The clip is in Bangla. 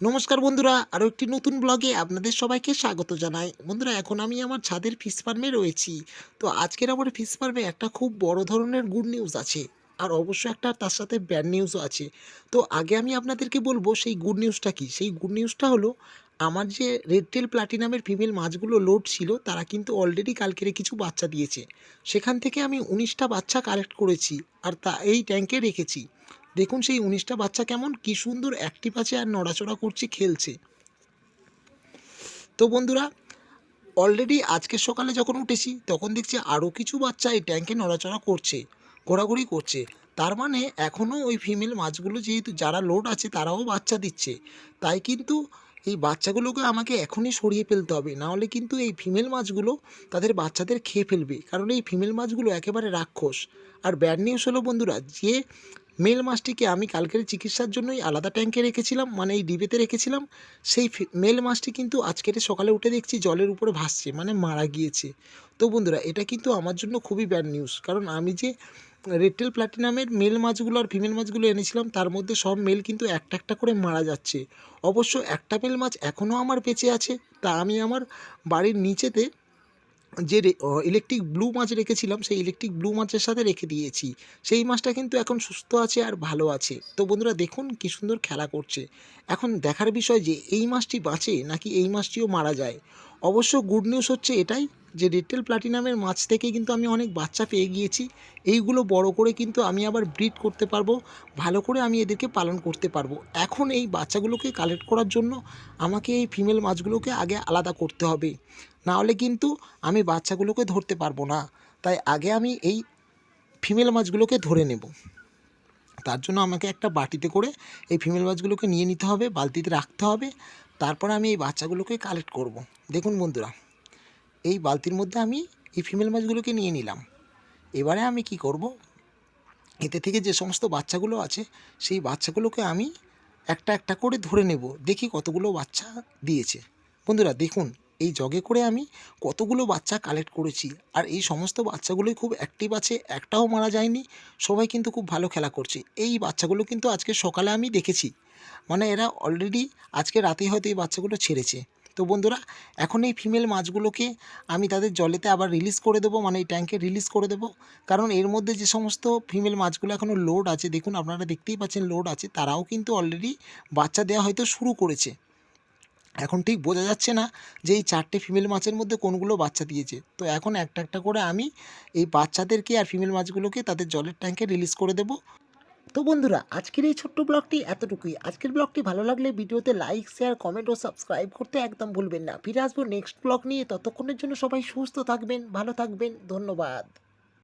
নমস্কার বন্ধুরা আরও একটি নতুন ব্লগে আপনাদের সবাইকে স্বাগত জানাই। বন্ধুরা, এখন আমি আমার ছাদের ফিশ ফার্মে রয়েছি। তো আজকের আমার ফিশ ফার্মে একটা খুব বড় ধরনের গুড নিউজ আছে, আর অবশ্য একটা তার সাথে ব্যাড নিউজও আছে। তো আগে আমি আপনাদেরকে বলব, সেই গুড নিউজটা কি? সেই গুড নিউজটা হলো, আমার যে রেড টেল প্লাটিনামের ফিমেল মাছগুলো লোড ছিল, তারা কিন্তু অলরেডি কালকেরে কিছু বাচ্চা দিয়েছে। সেখান থেকে আমি উনিশটা বাচ্চা কালেক্ট করেছি, আর তা এই ট্যাঙ্কে রেখেছি। দেখুন সেই উনিশটা বাচ্চা কেমন, কি সুন্দর অ্যাক্টিভ আছে আর নড়াচড়া করছে, খেলছে। তো বন্ধুরা অলরেডি আজকে সকালে যখন উঠেছি, তখন দেখছি আরও কিছু বাচ্চা এই ট্যাঙ্কে নড়াচড়া করছে, ঘোরাঘুরি করছে। তার মানে এখনও ওই ফিমেল মাছগুলো যেহেতু, যারা লোড আছে তারাও বাচ্চা দিচ্ছে। তাই কিন্তু এই বাচ্চাগুলোকে আমাকে এখনই সরিয়ে ফেলতে হবে। নাহলে কিন্তু এই ফিমেল মাছগুলো তাদের বাচ্চাদের খেয়ে ফেলবে। কারণ এই ফিমেল মাছগুলো একেবারে রাক্ষস। আর ব্যাড নিউজ হলো বন্ধুরা, যে মেল মাছটিকে আমি কালকের চিকিৎসার জন্যই আলাদা ট্যাঙ্কে রেখেছিলাম মানে এই ডিবেতে রেখেছিলাম। সেই মেল মাছটি কিন্তু আজকের সকালে উঠে দেখছি জলের উপরে ভাসছে মানে মারা গিয়েছে। তো বন্ধুরা, এটা কিন্তু আমার জন্য খুবই ব্যাড নিউজ কারণ আমি যে রেটেল প্লাটিনামের মেল মাছগুলো আর ফিমেল মাছগুলো এনেছিলাম, তার মধ্যে সব মেল কিন্তু একটা একটা করে মারা যাচ্ছে। অবশ্য একটা মেল মাছ এখনও আমার বেঁচে আছে, তা আমি আমার বাড়ির নিচেতে যে ইলেকট্রিক ব্লু মাছ রেখেছিলাম, সেই ইলেকট্রিক ব্লু মাছের সাথে রেখে দিয়েছি। সেই মাছটা কিন্তু এখন সুস্থ আছে আর ভালো আছে। তো বন্ধুরা দেখুন কি সুন্দর খেলা করছে। এখন দেখার বিষয় যে, এই মাছটি বাঁচে নাকি এই মাছটিও মারা যায়? অবশ্য গুড নিউজ হচ্ছে এটাই যে রিটেল প্লাটিনামের মাছ থেকে কিন্তু আমি অনেক বাচ্চা পেয়ে গিয়েছি। এইগুলো বড় করে কিন্তু আমি আবার ব্রিড করতে পারব, ভালো করে আমি এদেরকে পালন করতে পারব। এখন এই বাচ্চাগুলোকে কালেক্ট করার জন্য আমাকে এই ফিমেল মাছগুলোকে আগে আলাদা করতে হবে। না হলে কিন্তু আমি বাচ্চাগুলোকে ধরতে পারব না। তাই আগে আমি এই ফিমেল মাছগুলোকে ধরে নেব। তার জন্য আমাকে একটা বাটিতে করে এই ফিমেল মাছগুলোকে নিয়ে নিতে হবে, বালতিতে রাখতে হবে। তারপর আমি এই বাচ্চাগুলোকে কালেক্ট করব। দেখুন বন্ধুরা, এই বালতির মধ্যে আমি এই ফিমেল মাছগুলোকে নিয়ে নিলাম। এবারে আমি কি করব? এতে থেকে যে সমস্ত বাচ্চাগুলো আছে, সেই বাচ্চাগুলোকে আমি একটা একটা করে ধরে নেব। দেখি কতগুলো বাচ্চা দিয়েছে। বন্ধুরা, দেখুন। এই জগে করে আমি কতগুলো বাচ্চা কালেক্ট করেছি। আর এই সমস্ত বাচ্চাগুলোই খুব অ্যাক্টিভ আছে, একটাও মারা যায়নি, সবাই কিন্তু খুব ভালো খেলা করছে। এই বাচ্চাগুলো কিন্তু আজকে সকালে আমি দেখেছি। মানে এরা অলরেডি আজকে রাতেই হয়তো এই বাচ্চাগুলো ছেড়েছে। তো বন্ধুরা, এখন এই ফিমেল মাছগুলোকে আমি তাদের জলেতে আবার রিলিজ করে দেবো মানে এই ট্যাঙ্কে রিলিজ করে দেবো। কারণ এর মধ্যে যে সমস্ত ফিমেল মাছগুলো এখনও লোড আছে, দেখুন আপনারা দেখতেই পাচ্ছেন লোড আছে, তারাও কিন্তু অলরেডি বাচ্চা দেওয়া হয়তো শুরু করেছে। এখন ঠিক বোঝা যাচ্ছে না যে এই চারটে ফিমেল মাছের মধ্যে কোনগুলো বাচ্চা দিয়েছে। তো এখন একটা একটা করে আমি এই বাচ্চাদেরকে আর ফিমেল মাছগুলোকে তাদের জলের ট্যাঙ্কে রিলিজ করে দেবো। তো বন্ধুরা, আজকের এই ছোট্ট ব্লগটি এতটুকুই। আজকের ব্লগটি ভালো লাগলে ভিডিওতে লাইক শেয়ার কমেন্ট ও সাবস্ক্রাইব করতে একদম ভুলবেন না। ফিরে আসব নেক্সট ব্লগ নিয়ে। ততক্ষণের জন্য সবাই সুস্থ থাকবেন, ভালো থাকবেন। ধন্যবাদ।